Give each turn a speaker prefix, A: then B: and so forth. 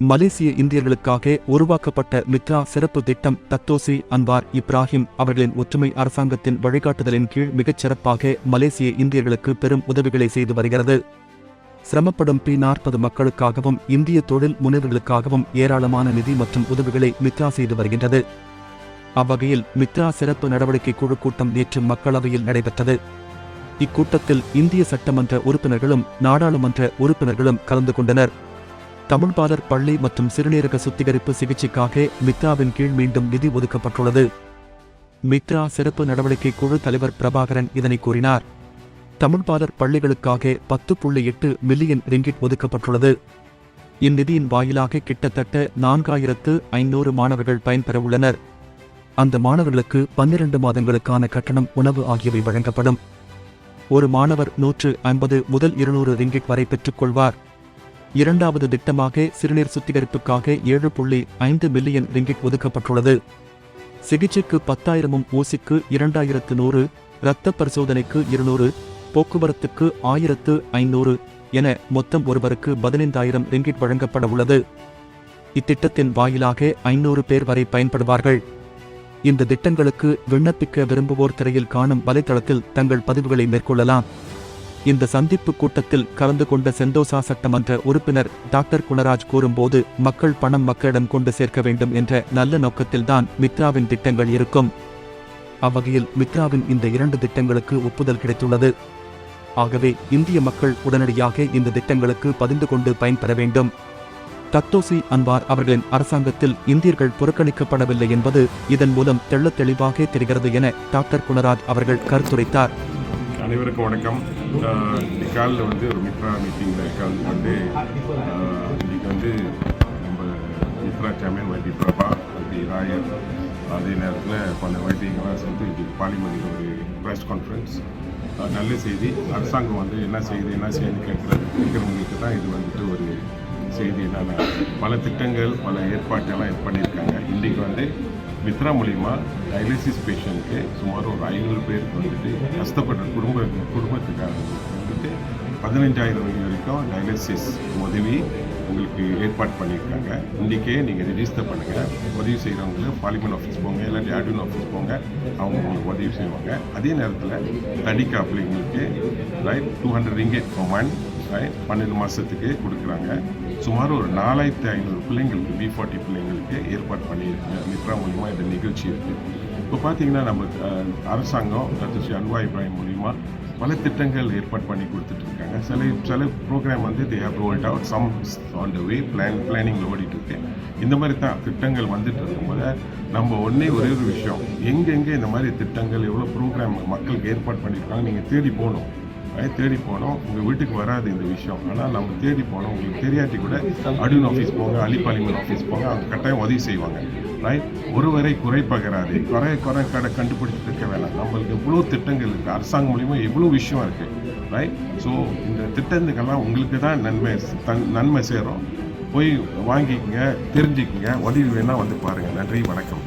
A: மலேசிய இந்தியர்களுக்காக உருவாக்கப்பட்ட மித்ரா சிறப்பு திட்டம் தத்தோசி அன்வார் இப்ராஹிம் அவர்களின் ஒற்றுமை அரசாங்கத்தின் வழிகாட்டுதலின் கீழ் மிகச் சிறப்பாக மலேசிய இந்தியர்களுக்கு பெரும் உதவிகளை செய்து வருகிறது. சிரமப்படும் பி நாற்பது மக்களுக்காகவும் இந்திய தொழில் முனைவர்களுக்காகவும் ஏராளமான நிதி மற்றும் உதவிகளை மித்ரா செய்து வருகின்றது. அவ்வகையில் மித்ரா சிறப்பு நடவடிக்கை குழு கூட்டம் நேற்று மக்களவையில் நடைபெற்றது. இக்கூட்டத்தில் இந்திய சட்டமன்ற உறுப்பினர்களும் நாடாளுமன்ற உறுப்பினர்களும் கலந்து கொண்டனர். தமிழ்பாலர் பள்ளி மற்றும் சிறுநீரக சுத்திகரிப்பு சிகிச்சைக்காக மித்ராவின் கீழ் மீண்டும் நிதி ஒதுக்கப்பட்டுள்ளது. மித்ரா சிறப்பு நடவடிக்கை குழு தலைவர் பிரபாகரன் இதனை கூறினார். தமிழ்பாலர் பள்ளிகளுக்காக பத்து புள்ளி எட்டு மில்லியன் ரிங்கிட் ஒதுக்கப்பட்டுள்ளது. இந்நிதியின் வாயிலாக கிட்டத்தட்ட நான்காயிரத்து ஐநூறு மாணவர்கள் பயன்பெறவுள்ளனர். அந்த மாணவர்களுக்கு பன்னிரண்டு மாதங்களுக்கான கட்டணம் உணவு ஆகியவை வழங்கப்படும். ஒரு மாணவர் நூற்று ஐம்பது முதல் இருநூறு ரிங்கிட் வரை பெற்றுக் கொள்வார். இரண்டாவது திட்டமாக சிறுநீர் சுத்திகரிப்புக்காக ஏழு புள்ளி ஐந்து மில்லியன் ரிங்கிட் ஒதுக்கப்பட்டுள்ளது. சிகிச்சைக்கு பத்தாயிரமும் ஊசிக்கு இரண்டாயிரத்து நூறு இரத்த பரிசோதனைக்கு இருநூறு போக்குவரத்துக்கு ஆயிரத்து ஐநூறு என மொத்தம் ஒருவருக்கு பதினைந்தாயிரம் ரிங்கிட் வழங்கப்பட உள்ளது இத்திட்டத்தின் வாயிலாக ஐநூறு பேர் வரை பயன்படுவார்கள். இந்த திட்டங்களுக்கு விண்ணப்பிக்க விரும்புவோர் திரையில் காணும் வலைத்தளத்தில் தங்கள் பதிவுகளை மேற்கொள்ளலாம். இந்த சந்திப்பு கூட்டத்தில் கலந்து கொண்ட செந்தோசா சட்டமன்ற உறுப்பினர் டாக்டர் குணராஜ் கூறும்போது மக்கள் பணம் மக்களிடம் கொண்டு சேர்க்க வேண்டும் என்ற நல்ல நோக்கத்தில்தான் மித்ராவின் திட்டங்கள் இருக்கும். அவ்வகையில் மித்ராவின் இந்த இரண்டு திட்டங்களுக்கு ஒப்புதல் கிடைத்துள்ளது. ஆகவே இந்திய மக்கள் உடனடியாக இந்த திட்டங்களுக்கு பதிந்து கொண்டு பயன்பெற வேண்டும். தத்தோசி அன்வார் அவர்களின் அரசாங்கத்தில் இந்தியர்கள் புறக்கணிக்கப்படவில்லை என்பது இதன் மூலம் தெள்ள தெளிவாக தெரிகிறது என டாக்டர் குணராஜ் அவர்கள் கருத்துரைத்தார்.
B: அனைவருக்கும் வணக்கம். ஆஹ் வந்து ஒரு மித்ரா மீட்டிங்கில் கலந்து கொண்டு இன்றைக்கி இன்னைக்கு வந்து நம்ம மித்ரா சாம்பியன் வைத்தி பிரபா வைத்தி ராயர் அதே நேரத்தில் பல வைத்தியங்கள்லாம் சேர்ந்து இன்றைக்கு பார்லிமெண்ட் ஒரு ப்ரெஸ் கான்ஃபரன்ஸ் நல்ல செய்தி. அரசாங்கம் வந்து என்ன செய்யுது என்ன செய்யுது கேட்குறது கேட்குறவங்களுக்கு தான் இது வந்துட்டு ஒரு செய்தி. என்னென்ன பல திட்டங்கள் பல ஏற்பாட்டெல்லாம் இது பண்ணியிருக்காங்க. இன்றைக்கி வந்து மித்ரா மூலிமா டயாலிசிஸ் பேஷண்ட்டுக்கு சுமார் ஒரு ஐநூறு பேருக்கு வந்துட்டு கஷ்டப்படுற குடும்ப குடும்பத்துக்காக வந்துட்டு பதினஞ்சாயிரம் வரைக்கும் டயாலிசிஸ் உதவி உங்களுக்கு ஏற்பாடு பண்ணியிருக்காங்க. இன்றைக்கே நீங்கள் ரெஜிஸ்டர் பண்ணுங்கள் உதவி செய்கிறவங்க பார்லிமெண்ட் ஆஃபீஸ் போங்க இல்லாட்டி அட்மின் ஆஃபீஸ் போங்க. அவங்க உங்களுக்கு உதவி செய்வாங்க. அதே நேரத்தில் தனி பிள்ளைங்களுக்கு right two hundred ringgit one right பன்னெண்டு மாதத்துக்கு கொடுக்குறாங்க. சுமார் ஒரு நாலாயிரத்தி ஐநூறு பிள்ளைங்களுக்கு பி ஃபார்ட்டி பிள்ளைங்களுக்கு ஏற்பாடு பண்ணியிருக்காங்க. மித்ரா மூலிமா இந்த நிகழ்ச்சி இருக்குது இப்போ பார்த்தீங்கன்னா நம்ம அரசாங்கம் டாக்டர் அன்வா இப்ராஹிம் மூலிமா பல திட்டங்கள் ஏற்பாடு பண்ணி கொடுத்துட்டு இருக்காங்க சில சில ப்ரோக்ராம் வந்து they have rolled out some on the way plan பிளானிங்கில் ஓடிட்டு இருக்கு இந்த மாதிரி தான் திட்டங்கள் வந்துட்டு இருக்கும்போது நம்ம ஒன்றே ஒரே ஒரு விஷயம். எங்கெங்கே இந்த மாதிரி திட்டங்கள் எவ்வளோ ப்ரோக்ராம் மக்களுக்கு ஏற்பாடு பண்ணியிருக்காங்க நீங்கள் தேடி போகணும். தேடி போனோம். உங்கள் வீட்டுக்கு வராது இந்த விஷயம். ஆனால் நம்ம தேடி போனோம். உங்களுக்கு தெரியாட்டி கூட அடியூன் ஆஃபீஸ் போங்க அலிபாலிமன் ஆஃபீஸ் போங்க அவங்க கட்டாயம் உதவி செய்வாங்க. ரைட் ஒருவரை குறை பகராது. குறை குறை கடை கண்டுபிடிச்சிட்டு இருக்க வேணாம். நம்மளுக்கு எவ்வளோ திட்டங்கள் இருக்குது அரசாங்கம் மூலிமா எவ்வளோ விஷயம் இருக்குது ரைட் ஸோ இந்த திட்டத்துக்கெல்லாம் உங்களுக்கு தான் நன்மை தன் நன்மை சேரும். போய் வாங்கிக்கங்க தெரிஞ்சுக்கங்க. உதவி வேணால் வந்து பாருங்கள் நன்றி வணக்கம்.